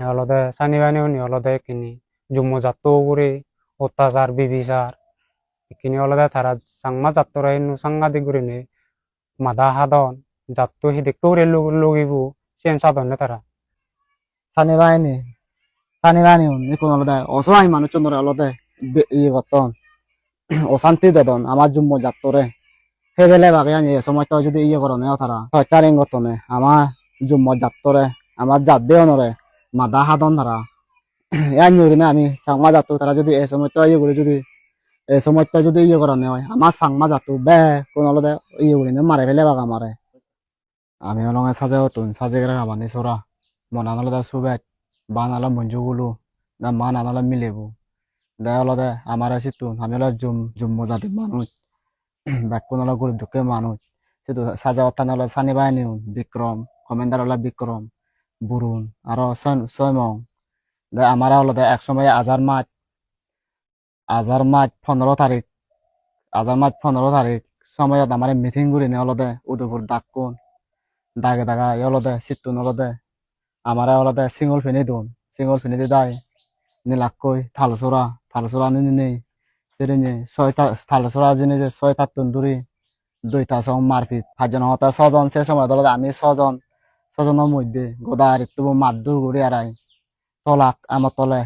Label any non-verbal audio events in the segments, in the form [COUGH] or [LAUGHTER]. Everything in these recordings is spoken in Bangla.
অলদে সানি বানি উনি অলদে কিনি জুম্মু জাত্তো করে অত্যাচার বিবিচার কিনি অলদে তারা সাংমা জাত্তরা ইনু সাংঘাতিক করে নে মাদা হাদন জাত্তো হিদিক করে লগিবু চেন সাধনে তারা সানি বাহিনী সানি বাহিনী নিকুন অলদে অসহায় মানুষজন ধরে অলদে বে- ইয়ে করতন অশান্তি দেদন আমার জুম্ম যাত্তরে সেবেলে ভাবে আনি সময় তো যদি ইয়ে করনে তারা হয়তারিং করতনে আমার জুম্ম যাত্তরে আমার জাত দেওনরে মাদা হাদন তারা ইয়ান না আমি সাংমা যাত্তু তারা যদি এ সময় তো ইয়ে করে যদি এ সময় তো যদি ইয়ে করনে হয় আমার সাংমা যাত্তু বে, কোন অলদে ইয়ে করে মারে ফেলে বাগা মারে আমি অলঙ্গে সাজে হতুন সাজে গেলে খাবানি সোরা মনান অলদে সুবেট বান আলো মঞ্জুগুলো না মান আনালো মিলেবো। দেয় অলদে আমার সিতুন আমি হলো জুম, জুম্মু জাতির মানুষ ব্যাকুন হলো গরিব দুঃখের মানুষ সেতু সাজা অত্যান হলো সানি বাহিনী বিক্রম কমেন্ডার হলো বিক্রম বুরুন আরও সৈমং দে আমার হলো এক সময় আজার মাস আজার মাস পনেরো তারিখ আজার মাস পনেরো তারিখ সময়ত আমার মিটিং করি নে হলো দে উদয়পুর ডাকুন দাগে দাগা হলো দে সিতুন হলো দে। আমার হলো দে সিঙ্গল ফিনি দুন সিঙ্গল ফিনি দি দায় নিলাকই থালসরা থালসরা নি নেই সেদিনে ছয়টা থালসরা জিনিস ছয়টা তন্দুরি দুইটা সব মারপিট পাঁচজন হতা ছজন সে সময় দলত আমি ছজন। ছজনের মধ্যে গোদার একটু মারধর করে আড়াই তলাক আমার তলে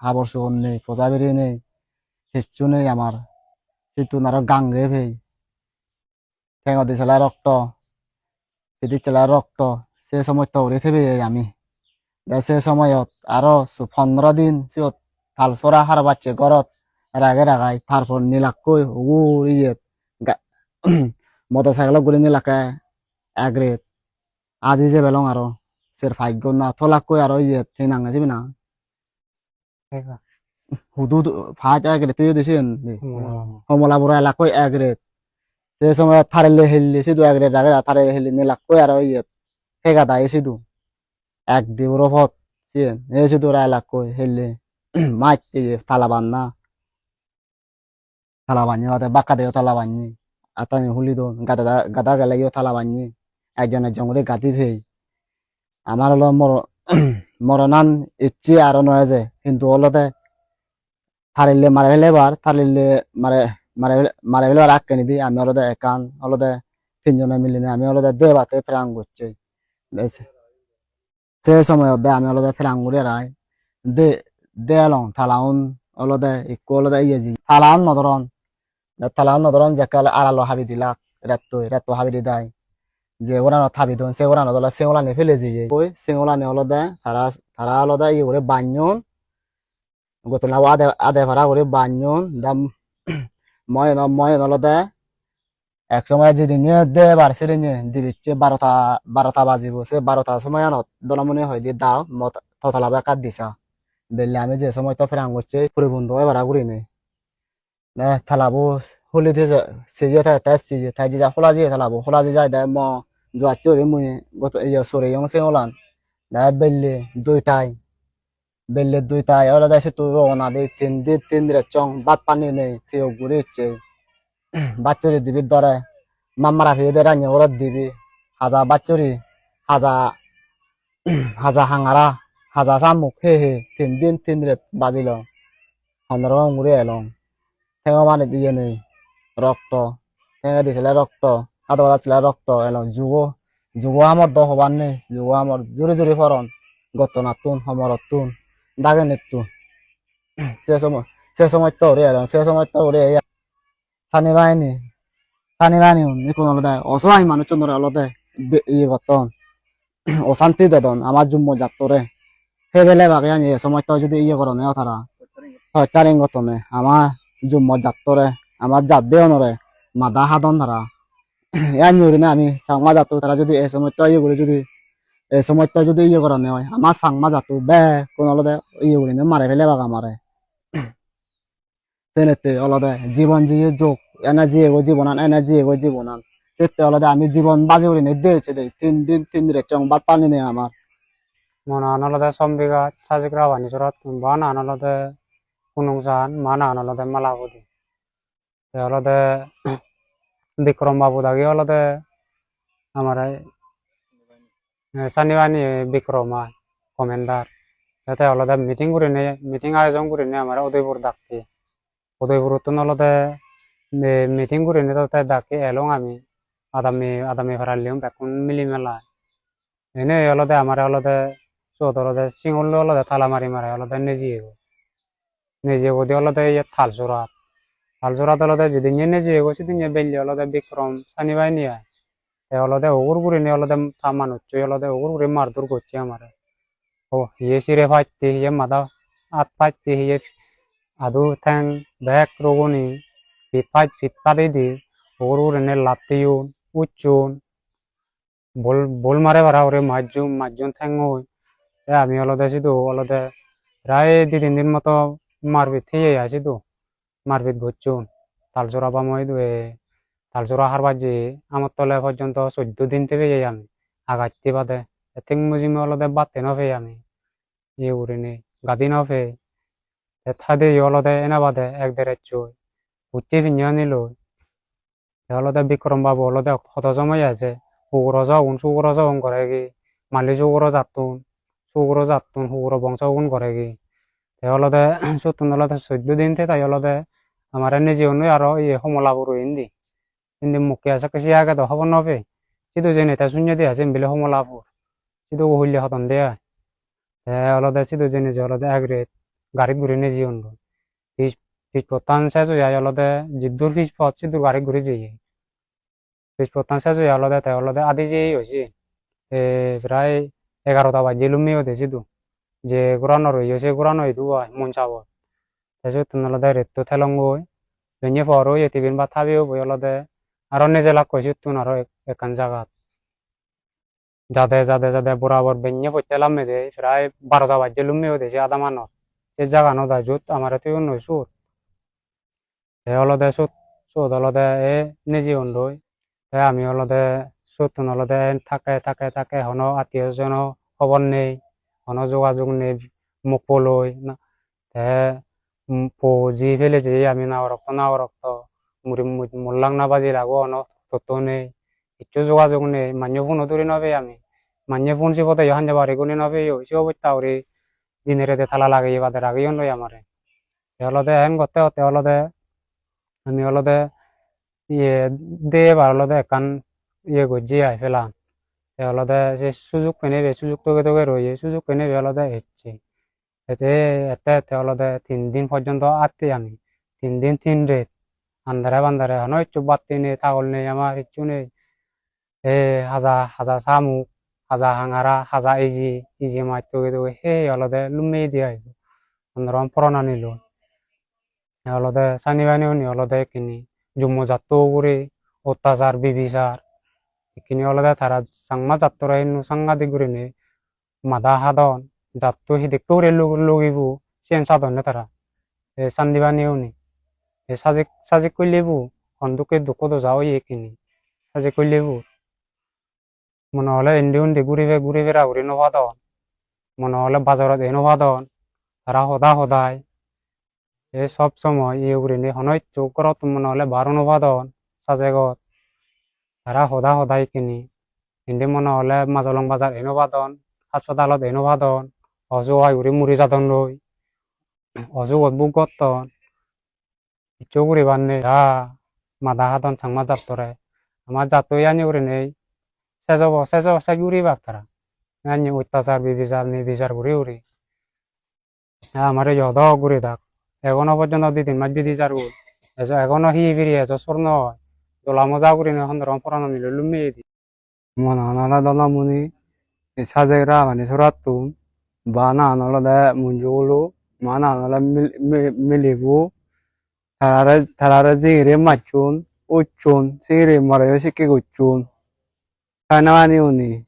হাবর সুগন নেই পজা বেরিয়ে নেই হিচ্ছু নেই আমার সিটু আরও গাঙ্গে ভেই। ঠেঙ দিছিল রক্ত সেটি চেলা রক্ত সে সময় তো উড়ে থেবে আমি সে সময়ত আরও পনেরো দিন সিয়ত থাল সরা হার বাচ্চে ঘরত রাগে রাগাই তারপর নীলাকই ইয়ে [COUGHS] মোটর সাইকেল গুলি নীলাকে এগ্রেত আদি যে বেলং আরও সের ভাগ্য না থলাকই আরও ইয়ে সেই নাঙ্গা যাবি না হুদু ফাজ এগ্রেত তুই দিছেন হমলা বুড়া এলাকই এগ্রেত সে সময় থারেলে হেললি সিধু এগ্রেত রাগে থারে হেললি নীলাকই আরও ইয়ে। হেগা দায় সিধু এক দিবর ভত সিয়েন এ সিধু রা এলাকই হেললি মাছ থালা বান্না। থালা বান্নি বাক্কা দেও থালা বান্নি। হুলি দোন গাদা গাদা গেলে থালা বান্নি। একজন করে গাতি ভেই আমার হলো মর [CLEARS THROAT] মরনান ইচ্ছি আরও নয় যে, কিন্তু হলতে থারিলে মারে ফেলে বার থারিলে মারে মারে মারে ফেলে বার আক্কে নিদি। আমি হলতে একান হলতে তিনজনে মিলিনে আমি হলতে দেবাতে ফেরাং করছি সে সময় অধ্যায় আমি হলতে ফেরাং করে রায় দে দেয়ালং থালাউন অলদে ইকো অলদে ইয়েজি থালাউন নদরন থালাউন নদরন যে কাল আড়ালো হাবি দিলাক রেত্তো রেত্তো হাবি দি দাই। যে ওরানো থাবি দন সে ওরানো দলা সে ওলানি ফেলে যে ওই সে ওলানি অলদে তারা তারা অলদে ইয়ে করে বান্যন গতলা আদে আদে ভাড়া করে বান্যন দাম ময় ন ময় অলদে এক সময় যেদিন দে বার সেদিন দিবিচ্ছে বারোটা বারোটা বাজিব সে বারোটার সময় আনত দলমনে হয় দিয়ে দাও মত থতলা বেকার দিছা বেললে আমি যে সময় তো ফেরাং করছে পুরো বন্ধু এবার ঘুরি নেই না থালাবো হলি দিয়ে সিজে থাকে তাই সিজে তাই যা খোলা দিয়ে থালাবো খোলা দিয়ে যায় দেয় ম জোয়া চড়ে মুই গত এই সরে সে ওলান দেয় বেললে দুইটাই বেললে দুইটাই। ওরা দেয় তো রওনা দিয়ে তিন দিন তিন দিনের চং বাদ পানি নেই কেউ ঘুরে হচ্ছে বাচ্চরি দিবি ধরে মামারা ফিরে দিয়ে রান্না ওরা দিবি। হাজা বাচ্চরি, হাজা হাজা হাঙারা, হাজা চামুক হে হে, তিন দিন, তিন রেত বাজিল পনেরো ঘুরে এলং। ঠেঙা মানে দিয়ে নেই, রক্ত। ঠেঙা দিছিলে রক্ত। বাজা ছিল রক্ত এলং যুগ যুগ আমার দ হবার নেই যুগ আমার জোরে জোরে ফরন গত নাতুন সমরত তুন, দাগে নেতুন সে সময় সে সময় তো রে এলং সে সময় তো রে সানি বাহিনী সানি বাহিনী নিকুন অলদে অসহায় মানুষজন ধরে অলদে ইয়ে করতন অশান্তি দেদন আমার জুম্ম যাত্তরে সেবেলে ভাবে আনি, এ সময় তো যদি ইয়ে করনে তারা হয়তারিং করতনে আমার জুম্ম যাত্তরে আমার জাত বেয়নরে মাদা হাদন তারা না আমি সাংমা যাতো তারা যদি এ সময় ইয়ে করে যদি এ সময় যদি ইয়ে করনে হয় আমার সাংমা যাতো বে, কোন অলদে ইয়ে করি মারে ফেলে বাগা মারে তেনেতে অলদে জীবন জিয়ে যোগ, এনে জিয়ে গো জীবনান এনে জিয়ে গো জীবনান সেতে অলদে আমি জীবন বাজি করি নে দিয়েছে দে তিন দিন, তিন দিনের চং বাদ পানি নেই আমার মনা আনলদে সম্বিগা সাজিগ্রা বানি সরত বানা আনলদে মানা আনলদে মালাবদি অলদে বিক্রম বাবু দাগি অলদে আমার সানিবানি বিক্রমা কমেন্ডার। যাতে অলদে মিটিং করে নে, মিটিং আয়োজন করে নে আমার উদয়পুর ডাকি উদয়পুর তো অলদে মিটিং করে নে তাতে ডাকি এলং আমি, আদামি আদামি ভাড়ালিম বেকুন মিলি মেলা। এনে অলদে আমার অলদে চোদ অলদে সিঙুল অলদে থালা মারি মারে অলদে নেজিয়ে নিজে ওদি অলদে ইয়ে থাল চোরাত থাল চোরাত অলদে যদি নিয়ে নেজিয়ে গো সেদিন বেললি অলদে বিক্রম সানি বাই নিয়ে এ অলদে ওগুর গুড়ি নিয়ে অলদে থা মানুষ অলদে ওগুর গুড়ি মারধর করছে আমারে। ও হিয়ে সিরে ফাইতে হিয়ে মাদা, আত ফাইতে হিয়ে আদু ঠ্যাং ব্যাক রগুনি ফিট ফাইট ফিট পাতি দি, ওগুর গুড়ি নিয়ে লাতিউন উচ্চুন বল বল মারে বারা ওরে মাজ্জুন মাজ্জুন ঠ্যাং ওই। আমি অলদে শুধু অলদে প্রায় দুই তিন দিন মতো মারপিট থেকে আছি তো। মারপিট ঘুরছুন তালচোরা বা মই দুয়ে তালচোরা হারবার যে আমার তলে পর্যন্ত চোদ্দ দিন থেকে যাই আমি। আগাইতে বাদে এথিং মুজিমে অলদে বাতে নফে আমি। ইয়ে উড়িনি গাদি নফে থাদে অলদে এনা বাদে এক দেড় চুই। উচ্চে ভিঞ্জা নিল অলদে বিক্রম বাবু অলদে হত সময় আছে। সুগুর যাগুন সুগুর যাগুন করে কি মালি সুগুর যাতুন সুগুর যাতুন সুগুর বংশ গুণ করে কি তে অলদে সুতুন অলদে চোদ্দ দিন থেকে তাই অলদে আমার নিজে অনু আরও ইয়ে সমলাপুর ইন্দি ইন্দি মুখে আছে কিছু আগে তো খবর নবে সিধু যে নেতা শূন্য দিয়ে আছে বিলে সমলাপুর সিধু হইলে হতন দেয়া তে অলদে সিধু যে নিজে অলদে আগরে গাড়ি ঘুরে নিজে অন্য ফিস ফিস পতান শেষ হয়ে যায় অলদে জিদ্দুর ফিস পথ সিধু গাড়ি ঘুরে যাই ফিস পতান শেষ হয়ে অলদে তাই অলদে আদি যে হয়েছে প্রায় এগারোটা বাজে লুমিও সিধু যে গুরানো রয়েছে গুরানো ইদু মন চাবত তাৰপিছত তোমালোকে ৰেটটো থেলং গৈ বেনি পৰো এটিবিন বা থাবিও বৈ অলদে আৰু নিজে লাগ কৈছো তোন আৰু একান জাগাত যাদে যাদে যাদে বরাবর বেnye পড়তে লামে দে, প্রায় বারোটা বাজে লুমিও দেছে আধা মানত। সে জাগানো দা যুত আমার তুই অন্য সুর। এ অলদে সুত সুত অলদে এ নিজে অন্ডই এ আমি অলদে সুত অলদে থাকে থাকে থাকে হন আত্মীয় জন খবর নেই। হন যোগাযোগ নেই মোক পলই না পোজি ফেলেছে আমি নাও রক্ত নাও রক্ত মোল্লাং না বাজি লাগো অন তত্ত্ব নেই কিচ্ছু যোগাযোগ নেই মান্য ফোনও তুলি নবে আমি মান্য ফোন চিপতে ইহান যাবার এগুলি নবে ইসে অবস্থা ওরে দিনের রাতে থালা লাগে বাদে রাগিও নয় আমারে তে অলদে হেন করতে হতে অলদে আমি অলদে ইয়ে দে এবার অলদে একান ইয়ে গজি আই ফেলাম অলদে সে সুযোগ পেনেবে সুযোগ তোকে তোকে রয়ে, সুযোগ পেনেবে অলদে হেচ্ছে। এতে এতে এতে অলদে তিন দিন পর্যন্ত আত্মি আমি। তিন দিন তিন রেত। আন্ধারে বান্ধারে হন ইচ্ছু বাত্তি নেই ছাগল নেই আমার ইচ্ছু নেই। এ হাজা হাজা শামুক হাজা হাঙারা হাজা ইজি ইজি মাছ তোকে তোকে সেই অলদে লুমেই দিয়া আহিব অন্দরম পরনা নিল। অলদে সানি বানি উনি অলদে কিনি জম্মু যাত্তো করে, অত্যাচার বিবিচার এইখিনি অলগা তারা সাংমা যাত্র সাংঘা দি ঘুরিনি মাদা সাধন জাতটো সি দেখে লগিব চেন সাধনে তারা এই চান্দিবা নিয়েও এই সাজি সাজি কইলিব সন্দুকে দুকো দোজাও এইখিনি সাজি কইলিব মনে হলে এন্দি উন্দি ঘুরিবে ঘুরি বেড়া ঘুরি নবাদন মনে হলে বাজারত এই নবাদন তারা সদা সদায় এই সব সময় ইয়ে ঘুরিনি হনৈত চৌকরত মনে হলে বারো নবাদন সাজেগত তারা সদা সদায় কিনি। এন্ডি মনে হলে মাজলং বাজার এ নবাদন হাসপাতালত এ নবাদন অজু হয় ঘুরি মুড়ি যাদন রই অজু বুক গতন ইচ্ছু ঘুরিবার নেই। যা মাদা হাতন সাংমা যাত্তরে আমার যাত্তই আনি ঘুরি নেই। সেজব সেজব সেগি উড়িবাক তারা আনি অত্যাচার বিবিচার নির্বিচার ঘুরি উড়ি আমার যদ ঘুরি থাক। এখনো পর্যন্ত দুই তিন মাস চার গুল। এখনো হি ফিরি এজ স্বর্ণ হয়। দোলা মজা করি এখন পরানো নিল লুমিয়ে দি মনা নানা দলা মুনি সাজেরা মানে সরাতুম বা না নলদে মুঞ্জুলো মা না নলে মিলিবু থারারে থারারে জিরে মাচুন উচ্চুন সিরে মারে সিকে গুচ্চুন Kanawani uni.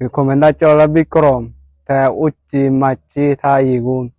Komenda chola bikrom. Ta uchi machi ta igun.